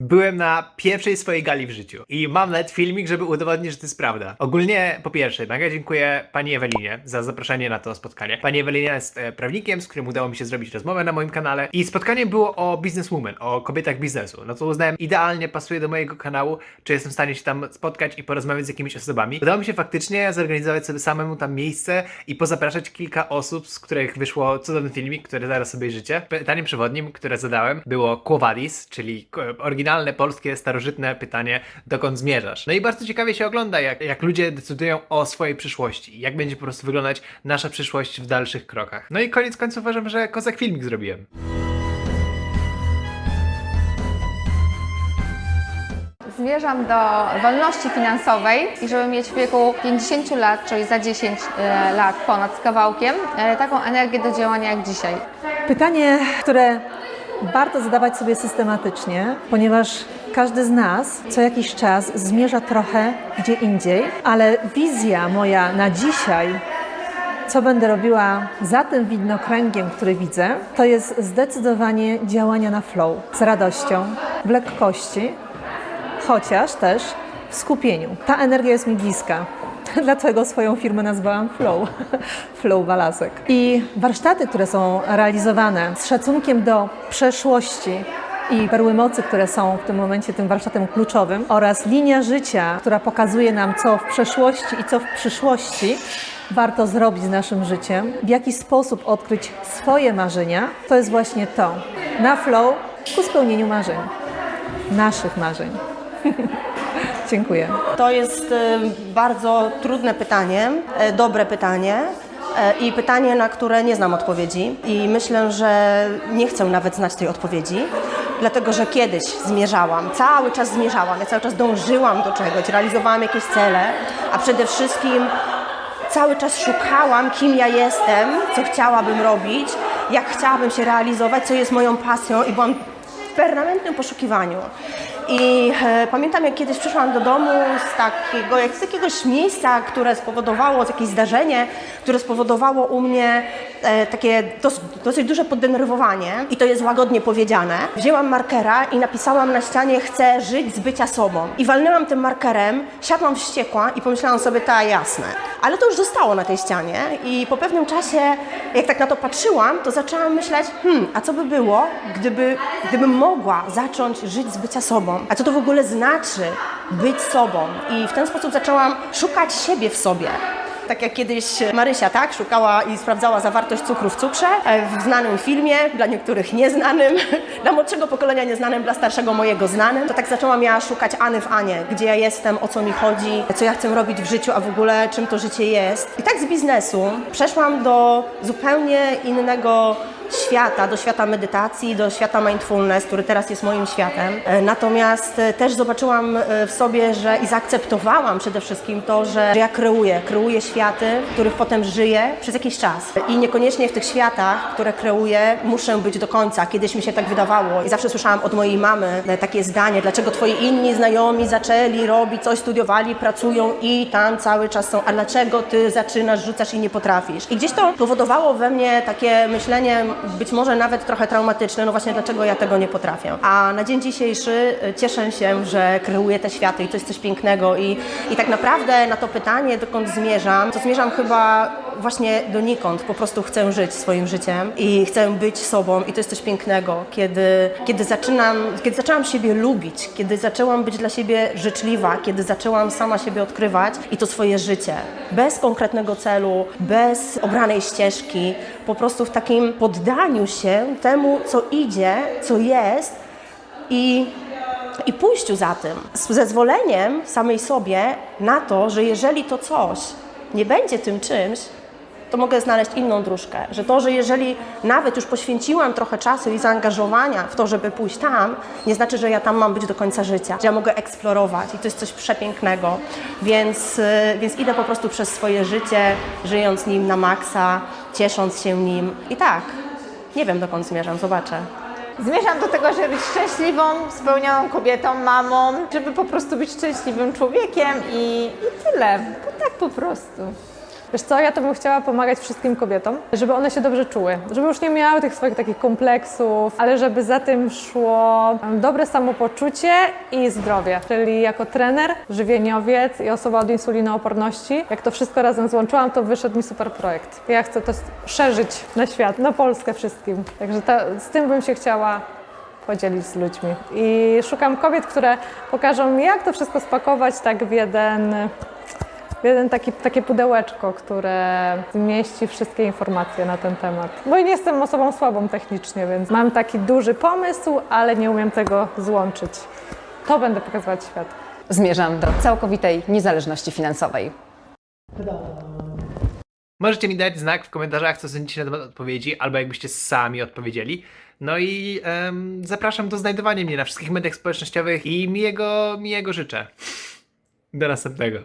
Byłem na pierwszej swojej gali w życiu i mam nawet filmik, żeby udowodnić, że to jest prawda. Ogólnie, po pierwsze, mega dziękuję pani Ewelinie za zaproszenie na to spotkanie. Pani Ewelina jest e, prawnikiem, z którym udało mi się zrobić rozmowę na moim kanale i spotkanie było o businesswoman, o kobietach biznesu. No to uznałem, idealnie pasuje do mojego kanału, czy jestem w stanie się tam spotkać i porozmawiać z jakimiś osobami. Udało mi się faktycznie zorganizować sobie samemu tam miejsce i pozapraszać kilka osób, z których wyszło cudowny filmik, który zaraz sobie życie. Pytaniem przewodnim, które zadałem, było Quo Vadis, czyli ko- oryginalne polskie, starożytne pytanie, dokąd zmierzasz? No i bardzo ciekawie się ogląda, jak, jak ludzie decydują o swojej przyszłości, jak będzie po prostu wyglądać nasza przyszłość w dalszych krokach. No i koniec końców uważam, że kozak filmik zrobiłem. Zmierzam do wolności finansowej i żeby mieć w wieku 50 lat, czyli za 10 e, lat ponad z kawałkiem, e, taką energię do działania jak dzisiaj. Pytanie, które warto zadawać sobie systematycznie, ponieważ każdy z nas co jakiś czas zmierza trochę gdzie indziej, ale wizja moja na dzisiaj, co będę robiła za tym widnokręgiem, który widzę, to jest zdecydowanie działania na flow, z radością, w lekkości, chociaż też w skupieniu. Ta energia jest mi bliska. Dlatego swoją firmę nazwałam Flow, Flow Walasek. I warsztaty, które są realizowane z szacunkiem do przeszłości i perły mocy, które są w tym momencie tym warsztatem kluczowym oraz linia życia, która pokazuje nam, co w przeszłości i co w przyszłości warto zrobić z naszym życiem, w jaki sposób odkryć swoje marzenia, to jest właśnie to. Na flow ku spełnieniu marzeń. Naszych marzeń. Dziękuję. To jest e, bardzo trudne pytanie, e, dobre pytanie e, i pytanie, na które nie znam odpowiedzi i myślę, że nie chcę nawet znać tej odpowiedzi, dlatego że kiedyś zmierzałam, cały czas zmierzałam, ja cały czas dążyłam do czegoś, realizowałam jakieś cele, a przede wszystkim cały czas szukałam, kim ja jestem, co chciałabym robić, jak chciałabym się realizować, co jest moją pasją i byłam w permanentnym poszukiwaniu. I e, pamiętam, jak kiedyś przyszłam do domu z takiego, jak z jakiegoś miejsca, które spowodowało, jakieś zdarzenie, które spowodowało u mnie e, takie dos, dosyć duże poddenerwowanie i to jest łagodnie powiedziane. Wzięłam markera i napisałam na ścianie chcę żyć z bycia sobą. I walnęłam tym markerem, siadłam wściekła i pomyślałam sobie, ta jasne. Ale to już zostało na tej ścianie i po pewnym czasie, jak tak na to patrzyłam, to zaczęłam myśleć, hmm, a co by było, gdyby, gdybym mogła zacząć żyć z bycia sobą? A co to w ogóle znaczy być sobą? I w ten sposób zaczęłam szukać siebie w sobie. Tak jak kiedyś Marysia, tak, szukała i sprawdzała zawartość cukru w cukrze e, w znanym filmie, dla niektórych nieznanym, dla młodszego pokolenia nieznanym, dla starszego mojego znanym. To tak zaczęłam ja szukać Any w Anie, gdzie ja jestem, o co mi chodzi, co ja chcę robić w życiu, a w ogóle czym to życie jest. I tak z biznesu przeszłam do zupełnie innego świata, do świata medytacji, do świata mindfulness, który teraz jest moim światem. E, Natomiast e, też zobaczyłam w sobie, że i zaakceptowałam przede wszystkim to, że ja kreuję, kreuję światy, w których potem żyję przez jakiś czas. I niekoniecznie w tych światach, które kreuję, muszę być do końca. Kiedyś mi się tak wydawało i zawsze słyszałam od mojej mamy e, takie zdanie, dlaczego twoi inni znajomi zaczęli robić coś, studiowali, pracują i tam cały czas są, a dlaczego ty zaczynasz, rzucasz i nie potrafisz? I gdzieś to powodowało we mnie takie myślenie, być może nawet trochę traumatyczne, no właśnie dlaczego ja tego nie potrafię. A na dzień dzisiejszy e, cieszę się, że kreuję te światy i to jest coś pięknego i, i tak naprawdę na to pytanie, dokąd zmierzam, to zmierzam chyba właśnie donikąd, po prostu chcę żyć swoim życiem i chcę być sobą. I to jest coś pięknego, kiedy, kiedy, zaczynam, kiedy zaczęłam siebie lubić, kiedy zaczęłam być dla siebie życzliwa, kiedy zaczęłam sama siebie odkrywać i to swoje życie, bez konkretnego celu, bez obranej ścieżki, po prostu w takim poddaniu się temu, co idzie, co jest i i pójściu za tym, z zezwoleniem samej sobie na to, że jeżeli to coś nie będzie tym czymś, to mogę znaleźć inną dróżkę. Że to, że jeżeli nawet już poświęciłam trochę czasu i zaangażowania w to, żeby pójść tam, nie znaczy, że ja tam mam być do końca życia. Ja mogę eksplorować i to jest coś przepięknego. Więc, y, więc idę po prostu przez swoje życie, żyjąc nim na maksa, ciesząc się nim. I tak, nie wiem dokąd zmierzam, zobaczę. Zmierzam do tego, żeby być szczęśliwą, spełnioną kobietą, mamą, żeby po prostu być szczęśliwym człowiekiem i, i tyle. To tak po prostu. Wiesz co, ja to bym chciała pomagać wszystkim kobietom, żeby one się dobrze czuły, żeby już nie miały tych swoich takich kompleksów, ale żeby za tym szło dobre samopoczucie i zdrowie. Czyli jako trener, żywieniowiec i osoba od insulinooporności, jak to wszystko razem złączyłam, to wyszedł mi super projekt. Ja chcę to szerzyć na świat, na Polskę wszystkim. Także ta, z tym bym się chciała podzielić z ludźmi. I szukam kobiet, które pokażą mi, jak to wszystko spakować tak w jeden, jeden taki, takie pudełeczko, które zmieści wszystkie informacje na ten temat. Bo nie jestem osobą słabą technicznie, więc mam taki duży pomysł, ale nie umiem tego złączyć. To będę pokazywać światu. Zmierzam do całkowitej niezależności finansowej. Możecie mi dać znak w komentarzach, co sądzicie na temat odpowiedzi, albo jakbyście sami odpowiedzieli. No i em, zapraszam do znajdowania mnie na wszystkich mediach społecznościowych i miłego, miłego życzę. Do następnego.